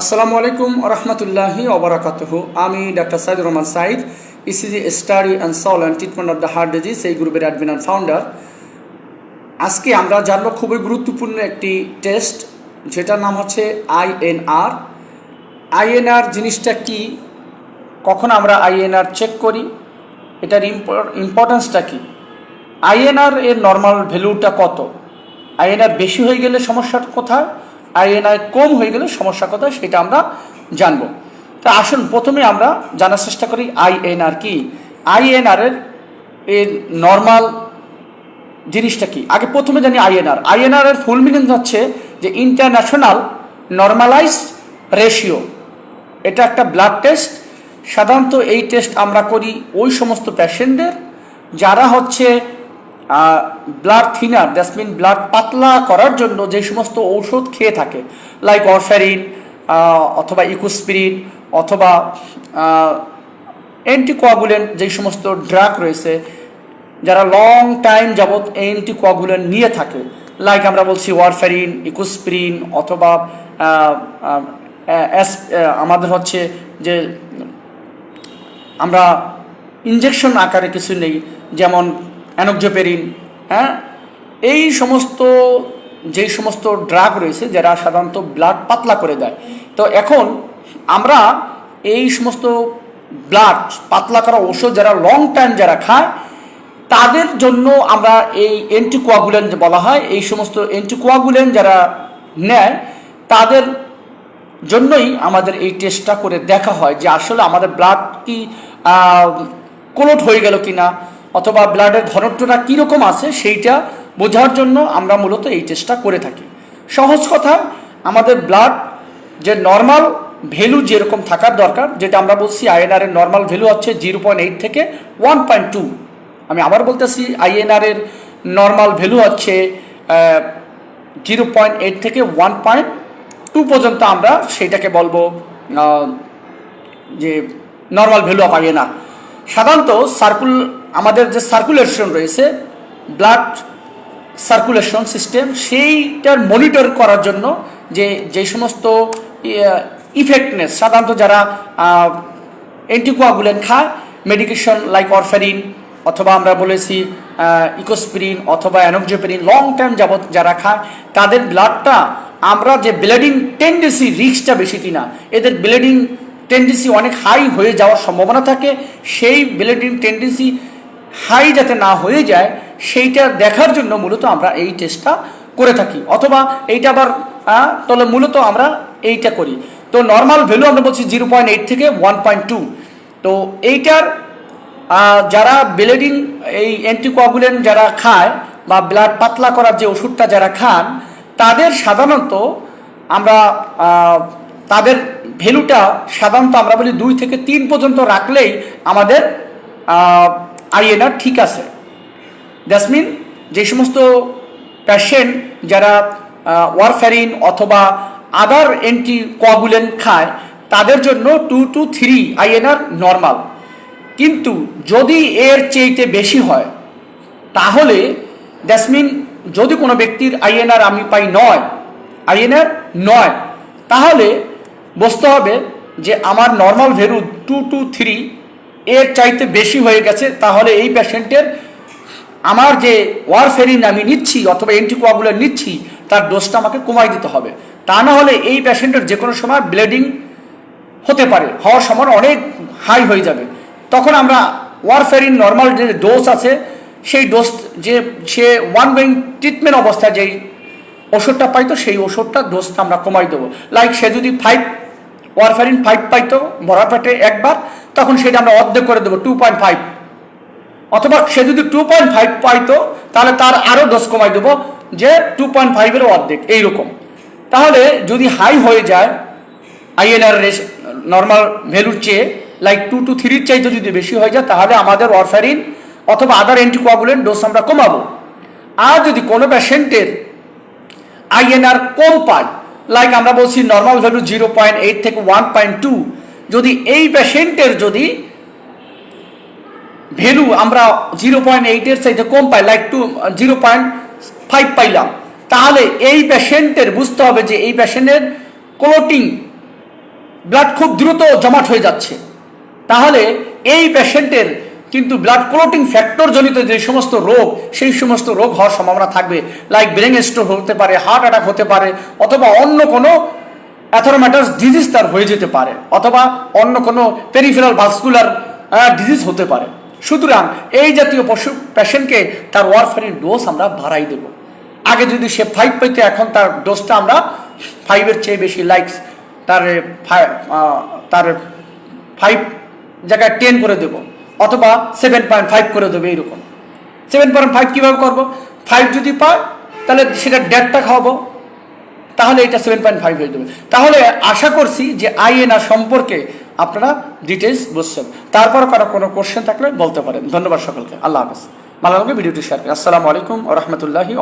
আসসালামু আলাইকুম রহমতুল্লাহি ওবরাকাতুহ আমি doctor Saidur Rahman Sayeed ECG study and Saul and treatment of the heart disease এই গ্রুপের অ্যাডমিন অ্যান্ড ফাউন্ডার আজকে আমরা জানব খুবই গুরুত্বপূর্ণ একটি টেস্ট যেটার নাম হচ্ছে আইএনআর আইএনআর জিনিসটা কি? কখন আমরা আইএনআর চেক করি? এটার ইম্পর্টেন্সটা কি? আইএনআর এর নর্মাল ভ্যালুটা কত? আইএনআর বেশি হয়ে গেলে সমস্যাটা কোথায়? আইএনআর কম হয়ে গেলে সমস্যা কোথায় সেটা আমরা জানব। তো আসুন, প্রথমে আমরা জানার চেষ্টা করি আইএনআর কি। আইএনআর এর নর্মাল জিনিসটা কি? আগে প্রথমে জানি আইএনআর আইএনআর এর ফুল মিনিং হচ্ছে যে ইন্টারন্যাশনাল নর্মালাইজড রেশিও এটা একটা ব্লাড টেস্ট সাধারণত এই টেস্ট আমরা করি ওই সমস্ত পেশেন্টদের যারা হচ্ছে blood thinner that's mean blood পাতলা করার জন্য যে সমস্ত ঔষধ খেয়ে থাকে লাইক অরফ্যারিন অথবা ইকোস্পিরিন অথবা অ্যান্টিকোয়াগুলেন্ট যে সমস্ত ড্রাগ রয়েছে, যারা লং টাইম যাবৎ অ্যান্টিকোয়াগুলেন্ট নিয়ে থাকে লাইক আমরা বলছি ওয়ারফ্যারিন ইকোস্পিরিন অথবা আমাদের হচ্ছে যে আমরা ইঞ্জেকশন আকারে কিছু নেই, যেমন অ্যানোক্সোপেরিন হ্যাঁ? এই সমস্ত, যেই সমস্ত ড্রাগ রয়েছে, যারা সাধারণত ব্লাড পাতলা করে দেয়, তো এখন আমরা এই সমস্ত ব্লাড পাতলা করা ওষুধ যারা লং টাইম যারা খায়, তাদের জন্য আমরা এই অ্যান্টিকোয়াগুলেন্ট বলা হয়, এই সমস্ত অ্যান্টিকোয়াগুলেন্ট যারা নেয়, তাদের জন্যই আমাদের এই টেস্টটা করে দেখা হয় যে আসলে আমাদের ব্লাড কি কোলট হয়ে গেল কিনা অথবা ব্লাডের ঘনত্বটা কীরকম আছে সেইটা বোঝার জন্য আমরা মূলত এই টেস্টটা করে থাকি। সহজ কথা, আমাদের ব্লাড যে নর্মাল ভ্যালু যেরকম থাকার দরকার, যেটা আমরা বলছি আইএনআর এর নর্মাল ভ্যালু হচ্ছে জিরো পয়েন্ট এইট থেকে ওয়ান পয়েন্ট টু আমি আবার বলতেছি আইএনআর এর নর্মাল ভ্যালু হচ্ছে জিরো পয়েন্ট এইট থেকে ওয়ান পয়েন্ট টু পর্যন্ত আমরা সেটাকে বলব যে নর্মাল ভ্যালু অফ আইএনআর সাধারণত সার্কুল আমাদের যে সার্কুলেশন রয়েছে ব্লাড সার্কুলেশন সিস্টেম সেইটার মনিটর করার জন্য যে যে সমস্ত ইফেক্টনেস সাধারণত যারা অ্যান্টিকোয়াগুলেন্ট খায় মেডিকেশন লাইক অরফেরিন অথবা আমরা বলেছি ইকোস্পিরিন অথবা অ্যানোক্সোপেরিন লং টাইম যাবত যারা খায়, তাদের ব্লাডটা আমরা যে ব্লিডিং টেন্ডেন্সি রিস্কটা বেশি কিনা, এদের ব্লিডিং টেন্ডেন্সি অনেক হাই হয়ে যাওয়ার সম্ভাবনা থাকে, সেই ব্লিডিং টেন্ডেন্সি হাই যাতে না হয়ে যায়, সেইটা দেখার জন্য মূলত আমরা এই টেস্টটা করে থাকি। অথবা এইটা আবার তাহলে মূলত আমরা এইটা করি। তো নর্মাল ভ্যালু আমরা বলছি জিরো পয়েন্ট এইট থেকে ওয়ান পয়েন্ট টু তো এইটার যারা ব্লিডিং এই অ্যান্টিকোয়াগুলেন্ট যারা খায় বা ব্লাড পাতলা করার যে ওষুধটা যারা খান, তাদের সাধারণত আমরা তাদের ভ্যালুটা সাধারণত আমরা বলি দুই থেকে তিন পর্যন্ত রাখলেই আমাদের আইএনআর ঠিক আছে। দ্যাটস মিন যে সমস্ত প্যাশেন্ট যারা ওয়ারফ্যারিন অথবা আদার অ্যান্টি কোয়াগুলেন্ট খায়, তাদের জন্য two to three INR normal কিন্তু যদি এর চেয়েতে বেশি হয়, তাহলে দ্যাটস মিন যদি কোনো ব্যক্তির আইএনআর আমি পাই নয় আইএনআর নয়, তাহলে বুঝতে হবে যে আমার normal value two two three এর চাইতে বেশি হয়ে গেছে, তাহলে এই পেশেন্টের আমার যে ওয়ারফেরিন আমি নিচ্ছি অথবা অ্যান্টিকোয়াগুলার নিচ্ছি, তার ডোজটা আমাকে কমাই দিতে হবে। তা না হলে এই পেশেন্টের যে কোনো সময় ব্লিডিং হতে পারে, হওয়ার সময় অনেক হাই হয়ে যাবে। তখন আমরা ওয়ারফেরিন নর্মাল যে ডোজ আছে, সেই ডোজ যে সে ওয়ান গোয়িং ট্রিটমেন্ট অবস্থায় যেই ওষুধটা পাইতো, সেই ওষুধটা ডোজটা আমরা কমাই দেবো। লাইক সে যদি ফাইভ ওয়ারফেরিন ফাইভ পাইতো ভরা পেটে একবার তখন সেটা আমরা অর্ধেক করে দেবো টু পয়েন্ট ফাইভ অথবা সে যদি টু পয়েন্ট ফাইভ পাইতো তাহলে তার আরও ডোজ কমাই দেবো, যে টু পয়েন্ট ফাইভেরও অর্ধেক, এইরকম। তাহলে যদি হাই হয়ে যায় আইএনআর রেস নর্মাল ভ্যালুর চেয়ে লাইক টু টু থ্রির চাইতে যদি বেশি হয়ে যায়, তাহলে আমাদের ওয়ারফারিন অথবা আদার অ্যান্টিকোয়াগুলেন্ট ডোজ আমরা কমাবো। আর যদি কোনো পেশেন্টের আইএনআর কম পায় লাইক আমরা বলছি normal value zero point eight থেকে ওয়ান পয়েন্ট টু যদি এই পেশেন্টের যদি ভ্যালু আমরা জিরো পয়েন্ট এইটের চাইতে কম পাই like two zero point five পাইলাম, তাহলে এই পেশেন্টের বুঝতে হবে যে এই পেশেন্টের ক্লোটিং ব্লাড খুব দ্রুত জমাট হয়ে যাচ্ছে। তাহলে এই পেশেন্টের কিন্তু ব্লাড ক্লোটিং ফ্যাক্টর জনিত যে সমস্ত রোগ, সেই সমস্ত রোগ হওয়ার সম্ভাবনা থাকবে। লাইক ব্রেন স্ট্রোক হতে পারে হার্ট অ্যাটাক হতে পারে, অথবা অন্য কোনো অ্যাথোরোম্যাটাস ডিজিজ তার হয়ে যেতে পারে, অথবা অন্য কোনো পেরিফেরাল ভাস্কুলার ডিজিজ হতে পারে। সুতরাং এই জাতীয় পশু পেশেন্টকে তার ওয়ারফারিন ডোজ আমরা বাড়াই দেব। আগে যদি সে ফাইভ পেতে, এখন তার ডোজটা আমরা ফাইভের চেয়ে বেশি লাইকস তার তার ফাইভ জায়গায় টেন করে দেবো, অথবা সেভেন পয়েন্ট ফাইভ করে দেবে এইরকম। সেভেন পয়েন্ট ফাইভ কীভাবে করব? ফাইভ যদি পায়, তাহলে সেটা ডেটটা খাওয়াবো। তাহলে এটা সেভেন পয়েন্ট ফাইভ হয়ে যাবে। তাহলে আশা করছি যে আইএনআর সম্পর্কে আপনারা ডিটেলস বুঝছেন। তারপর কারও কোনো কোশ্চেন থাকলে বলতে পারেন। ধন্যবাদ সকলকে। আল্লাহ হাফেজ। মালামকে ভিডিওটি শেয়ার করেন। আসসালামু আলাইকুম ও রহমতুল্লাহি